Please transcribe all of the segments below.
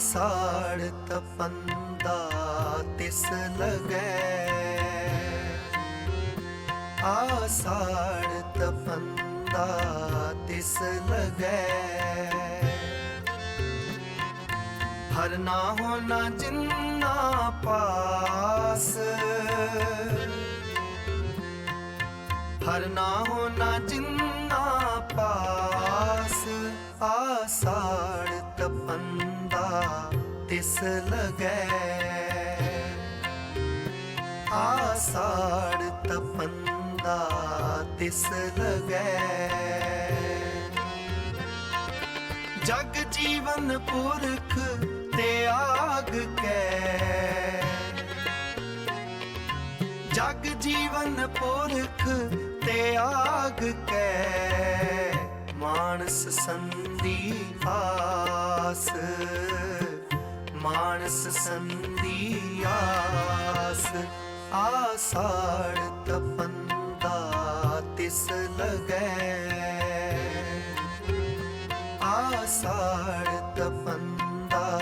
ਆਸਾੜ ਤਪੰਦਾ ਤਿਸ ਲਗੈ। ਆਸਾੜ ਤਪੰਦਾ ਤਿਸ ਲਗੈ। ਹਰ ਨਾ ਹੋਣਾ ਜਿੰਨਾ ਪਾਸ। ਹਰ ਨਾ ਹੋਣਾ ਜਿੰਨਾ ਪਾਸ। ਤਿਸ ਲਗੈ। ਆਸਾੜ ਤਪੰਦਾ ਤਿਸ ਲਗੈ। ਜਗ ਜੀਵਨ ਪੁਰਖ ਤੇ ਆਗ ਕੈ। ਜਗ ਜੀਵਨ ਪੁਰਖ ਤੇ ਆਗ ਕੈ। ਮਾਨਸ ਸੰਦੀ ਆਸ। ਮਾਨਸ ਸੰਦੀ ਆਸ ਆਸਾੜ ਤਪੰਦਾ ਤਿਸ ਲਗੈ। ਆਸਾੜ ਤਪੰਦਾ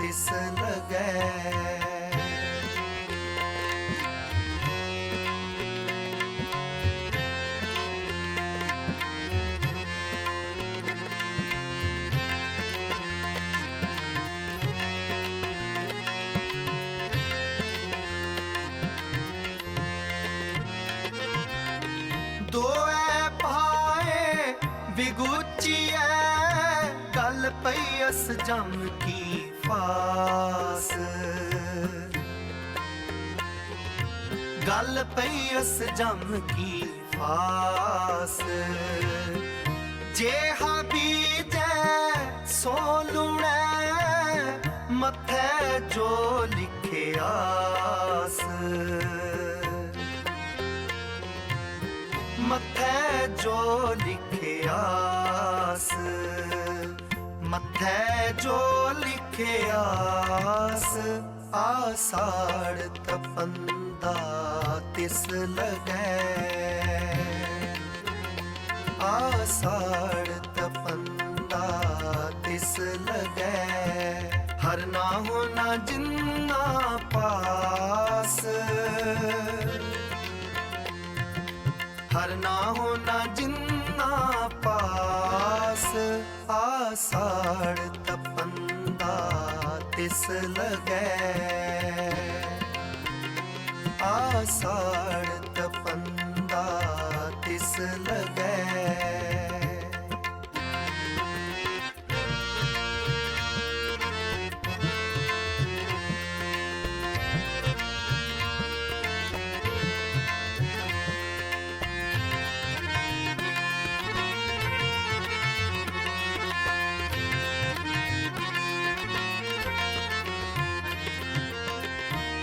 ਤਿਸ ਲਗੈ। ਦੋਏ ਪਾਏ ਵਿਗੁਚੀਐ ਗੱਲ ਪਈ ਅਸ ਜਮ ਕੀ ਫਾਸ। ਗੱਲ ਪਈ ਅਸ ਜਮ ਕੀ ਫਾਸ। ਜੇ ਬੀਜੈ, ਸੋ ਲੁਣੈ, ਮੱਥੇ ਜੋ ਲਿਖਿਆ ਜੋ ਲਿਖਿਆਸ ਮੱਥੇ ਜੋ ਲਿਖਿਆਸ ਆਸਾੜ ਤਪੰਦਾ ਤਿਸ ਲਗੈ। ਆਸਾੜ ਤਪੰਦਾ ਤਿਸ ਲਗੈ। ਹਰ ਨਾ ਹੋਣਾ ਜਿੰਨਾ ਪਾ ਤਿਸ ਲਗੈ। ਆਸਾੜ ਤਪੰਦਾ ਤਿਸ ਲਗੈ।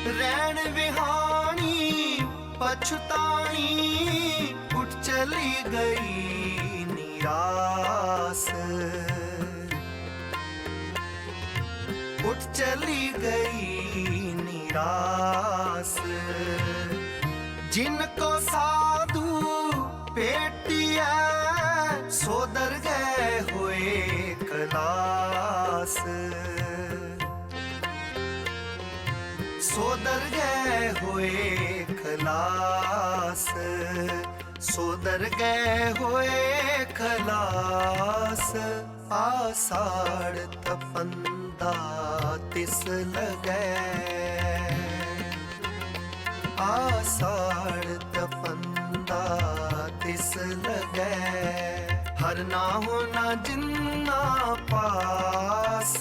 ਰਹਿਣ ਵਿਹਾਣੀ ਪਛਤਾਣੀ ਉੱਠ ਚਲੀ ਗਈ ਨਿਰਾਸ। ਉੱਠ ਚਲੀ ਗਈ ਨਿਰਾਸ। ਜਿਨ ਕੋ ਸਾਧੂ ਸੋਦਰ ਗਏ ਹੋਏ ਖਲਾਸ। ਸੋਦਰ ਗਏ ਹੋਏ ਖਲਾਸ। ਆਸਾੜ ਤਪੰਦਾ ਤਿਸ ਲਗੈ ਆਸਾੜ ਤਪੰਦਾ ਤਿਸ ਲਗੈ ਹਰ ਨਾ ਹੋਣਾ ਜਿੰਨਾ ਪਾਸ।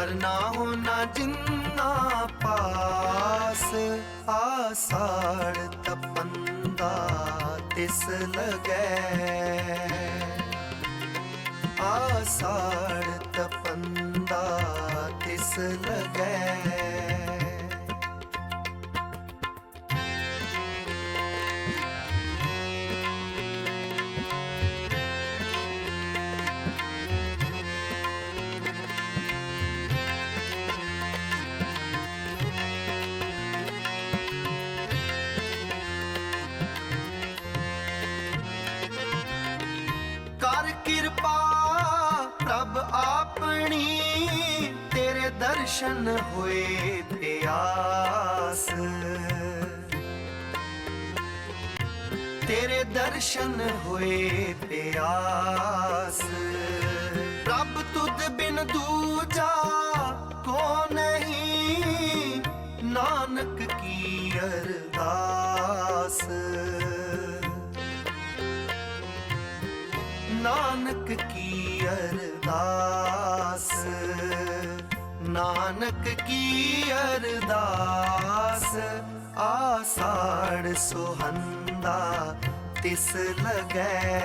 ਹਰ ਹੋਣਾ ਜਿੰਨਾ ਪਾਸ ਆਸਾੜ ਤਪੰਦਾ ਤਿਸ ਲਗੈ। ਆਸਾੜ ਤਪੰਦਾ ਤਿਸ ਲਗੈ। ਕਰ ਪ੍ਰਭ ਆਪਣੀ ਤੇਰੇ ਦਰਸ਼ਨ ਹੋਏ ਪਿਆਸ। ਤੇਰੇ ਦਰਸ਼ਨ ਹੋਏ ਪਿਆਸ। ਰੱਬ ਤੁਧ ਬਿਨ ਦੂਜਾ ਕੋ ਨਹੀਂ? ਨਾਨਕ ਕੀ ਅਰਦਾਸ? ਨਾਨਕ ਕੀ ਅਰਦਾਸ? ਨਾਨਕ ਕੀ ਅਰਦਾਸ? ਆਸਾੜ ਸੁਹੰਦਾ ਤਿਸ ਲਗੈ।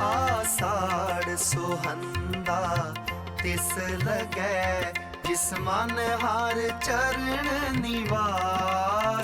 ਆਸਾੜ ਸੁਹੰਦਾ ਤਿਸ ਲਗੈ, ਜਿਸ ਮਨ ਹਰ ਚਰਨ ਨਿਵਾਸ।